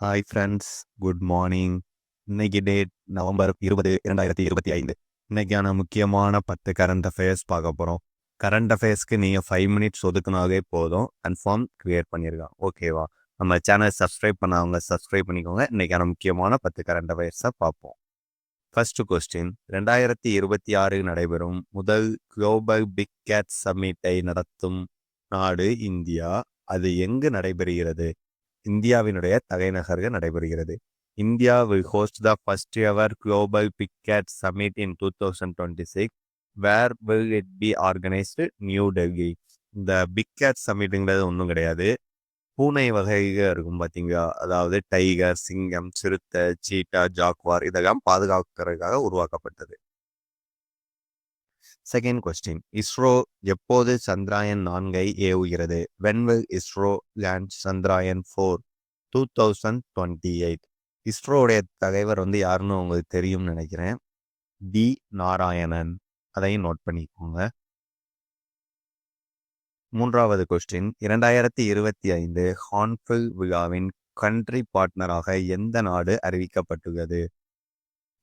Hi friends good morning இன்னைக்கு date November இருபது இரண்டாயிரத்தி இருபத்தி ஐந்து. இன்னைக்கான முக்கியமான பத்து கரண்ட் அஃபேர்ஸ் பார்க்க போகிறோம் கரண்ட் அஃபேர்ஸ்க்கு நீங்கள் ஃபைவ் மினிட்ஸ் ஒதுக்குனாவே போதும். கன்ஃபார்ம் க்ரியேட் பண்ணியிருக்கான் ஓகேவா நம்ம சேனல் சப்ஸ்கிரைப் பண்ணவங்க சப்ஸ்கிரைப் பண்ணிக்கோங்க. இன்னைக்கான முக்கியமான பத்து கரண்ட் அஃபேர்ஸை பார்ப்போம். ஃபர்ஸ்ட் கொஸ்டின் ரெண்டாயிரத்தி இருபத்தி ஆறு நடைபெறும் முதல் குளோபல் பிக் கேட் சம்மிட்டை நடத்தும் நாடு இந்தியா. அது எங்கு நடைபெறுகிறது? இந்தியாவினுடைய தலைநகர்கள் நடைபெறுகிறது. India will host the first ever global big cat summit in two thousand twenty six where will it be organised New Delhi இந்த பிக் கேட் சமிட்டுங்கிறது ஒன்றும் கிடையாது. பூனை வகைகள் இருக்கும் பார்த்தீங்களா? அதாவது டைகர் சிங்கம் சிறுத்தை சீட்டா ஜாக்வார் இதெல்லாம் பாதுகாக்கிறதுக்காக உருவாக்கப்பட்டது. செகண்ட் கொஸ்டின் இஸ்ரோ எப்போது சந்திராயன் நான்கை ஏவுகிறது? When will ISRO land Chandrayaan four two thousand twenty eight இஸ்ரோவுடைய தலைவர் வந்து யாருன்னு உங்களுக்கு தெரியும்னு நினைக்கிறேன். டி நாராயணன். அதையும் நோட் பண்ணிக்கோங்க. மூன்றாவது கொஸ்டின் இரண்டாயிரத்தி இருபத்தி ஐந்து ஹான்ஃபில் விழாவின் கண்ட்ரி பார்ட்னராக எந்த நாடு அறிவிக்கப்பட்டுள்ளது?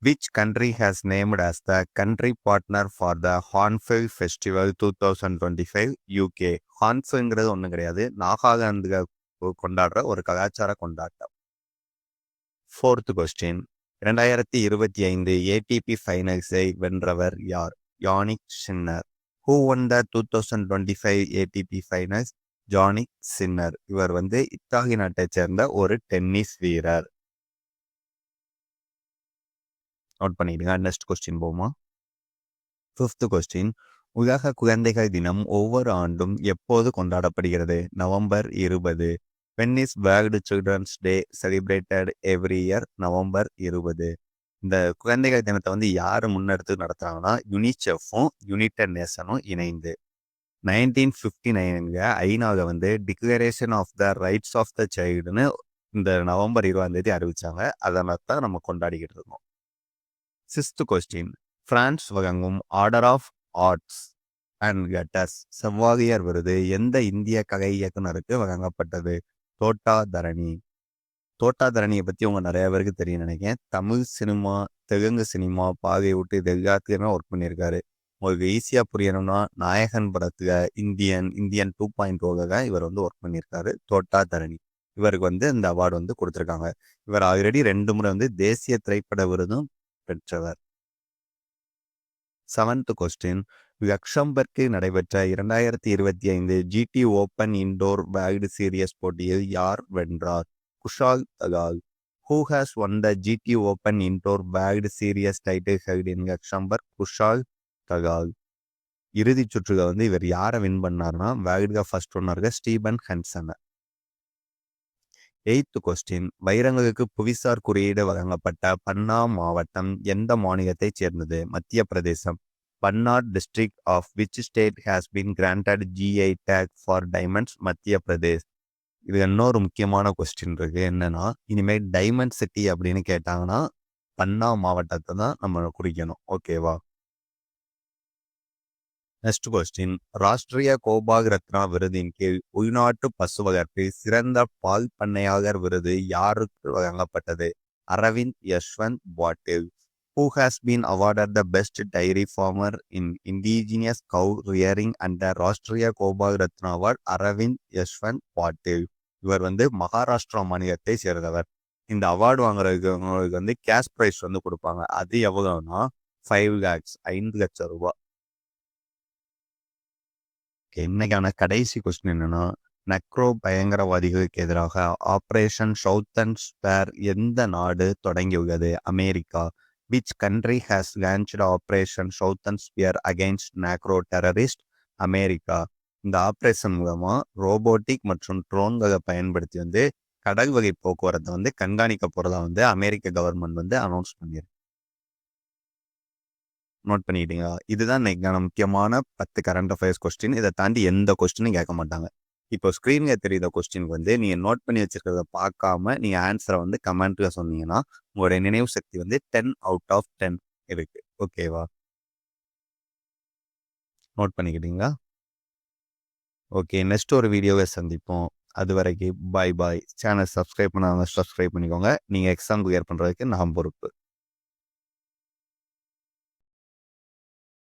Which country has named as the country partner for the Hornbill festival two thousand twenty five UK ஹான்ஃபில்ங்கிறது ஒன்றும் கிடையாது. நாகாலாந்துகள் கொண்டாடுற ஒரு கலாச்சார கொண்டாட்டம். ஃபோர்த் கொஸ்டின் இரண்டாயிரத்தி இருபத்தி ஐந்து ஏடிபி ஃபைனல்ஸை வென்றவர் யார்? Jannik Sinner who won the two thousand twenty five ATP finals Jannik Sinner இவர் வந்து இத்தாலி நாட்டை சேர்ந்த ஒரு டென்னிஸ் வீரர். நோட் பண்ணிடுங்க. நெக்ஸ்ட் கொஸ்டின் போமா? ஃபிஃப்த் கொஸ்டின் உலக குழந்தைகள் தினம் ஒவ்வொரு ஆண்டும் எப்போது கொண்டாடப்படுகிறது? நவம்பர் இருபது. When is world children's day celebrated every year November இருபது. இந்த குழந்தைகள் தினத்தை வந்து யார் முன்னெடுத்து நடத்துகிறாங்கன்னா யுனிசெஃப்பும் யுனைடட் நேஷனும் இணைந்து. நைன்டீன் ஃபிஃப்டி நைனுங்க ஐநாவில் வந்து declaration of the rights of the சைல்டுன்னு இந்த நவம்பர் இருபதாம் தேதி அறிவிச்சாங்க. அதனால தான் நம்ம கொண்டாடிக்கிட்டு இருக்கோம். Sixth question. பிரான்ஸ் வழங்கும் order of arts and letters chevalier விருது எந்த இந்திய கலை இயக்குனருக்கு வழங்கப்பட்டது? தோட்டா தரணி. தோட்டா தரணியை பற்றி உங்கள் நிறைய பேருக்கு தெரியும் நினைக்கிறேன். தமிழ் சினிமா தெலுங்கு சினிமா பாகை விட்டு இது எல்லாத்துக்குமே ஒர்க் பண்ணியிருக்காரு. உங்களுக்கு ஈஸியாக புரியணும்னா நாயகன் படத்துல இந்தியன் இந்தியன் டூ பாயிண்ட் ஓக இவர் வந்து ஒர்க் பண்ணியிருக்காரு. தோட்டா தரணி. இவருக்கு வந்து இந்த அவார்டு வந்து கொடுத்துருக்காங்க. இவர் ஆல்ரெடி ரெண்டு முறை வந்து தேசிய திரைப்பட விருதும் பெற்றவர். செவன்த் கொஸ்டின் லக்ஷம்பர்க்கில் நடைபெற்ற இரண்டாயிரத்தி இருபத்தி ஐந்து GD open indoor packed series போட்டியில் யார் வென்றார்? Kushal Dhakal. Who has won the GD open indoor packed series title held in Luxembourg Kushal Dhakal. இறுதிச் சுற்றுல வந்து இவர் யாரை வின் பண்ணார்னா வேர்ல்டு ஃபர்ஸ்ட் ஒன்னருக்கு ஸ்டீபன் ஹன்சன் எய்த் கொஸ்டின் வைரங்களுக்கு புவிசார் குறியீடு வழங்கப்பட்ட பன்னா மாவட்டம் எந்த மாநிலத்தைச் சேர்ந்தது? மத்திய பிரதேசம். Panna district of which state has been granted GI tag for diamonds? Madhya Pradesh. இது இன்னொரு முக்கியமான கொஸ்டின் இருக்கு. என்னன்னா இனிமேல் டைமண்ட் சிட்டி அப்படின்னு கேட்டாங்கன்னா பன்னா மாவட்டத்தை தான் நம்ம குறிக்கணும். ஓகேவா? நெக்ஸ்ட் கொஸ்டின் ராஷ்டிரிய கோபாக் ரத்னா விருதின் கீழ் உள்நாட்டு பசு வளர்ப்பில் சிறந்த பால் பண்ணையாளர் விருது யாருக்கு வழங்கப்பட்டது? Arvind Yashwant Patil. Who has been awarded the best dairy farmer in indigenous cow rearing and the Rashtriya Gopal Ratna award Arvind Yashwant Patil. இவர் வந்து மகாராஷ்டிரா மாநிலத்தை சேர்ந்தவர். இந்த அவார்டு வாங்குறதுக்கு வந்து கேஷ் ப்ரைஸ் வந்து கொடுப்பாங்க. அது எவ்வளோன்னா ஃபைவ் லேக்ஸ் ஐந்து லட்சம் ரூபாய். இன்னைக்கான கடைசி கொஸ்டின் என்னன்னா நக்ரோ பயங்கரவாதிகளுக்கு எதிராக ஆபரேஷன் சவுத்தன் ஸ்பேர் எந்த நாடு தொடங்கியுள்ளது America. Which country has launched south southern spear against நாக்ரோ terrorist America. இந்த ஆப்ரேஷன் மூலமா ரோபோட்டிக் மற்றும் ட்ரோன்களை பயன்படுத்தி வந்து கடல் வகை போக்குவரத்தை வந்து கண்காணிக்க போறதா வந்து அமெரிக்க கவர்மெண்ட் வந்து அனௌன்ஸ் பண்ணியிருக்கு. நோட் பண்ணிக்கிட்டீங்களா இதுதான் இன்னைக்கான முக்கியமான பத்து கரண்ட் அஃபேர்ஸ் கொஸ்டின் இதை தாண்டி எந்த கொஸ்டினும் கேட்க மாட்டாங்க. இப்போ ஸ்க்ரீனில் தெரியுத கொஸ்டின் வந்து நீங்கள் நோட் பண்ணி வச்சிருக்கிறத பார்க்காம நீங்கள் ஆன்சரை வந்து கமெண்ட்டில் சொன்னீங்கன்னா உங்களுடைய நினைவு சக்தி வந்து டென் அவுட் ஆஃப் டென் இருக்கு. ஓகேவா நோட் பண்ணிக்கிட்டீங்களா? ஓகே நெக்ஸ்ட் ஒரு வீடியோவை சந்திப்போம். அது வரைக்கும் பாய் பாய் சேனல் சப்ஸ்கிரைப் பண்ணாங்க சப்ஸ்கிரைப் பண்ணிக்கோங்க நீங்கள் எக்ஸாம் கிளியர் பண்ணுறதுக்கு நான் பொறுப்பு.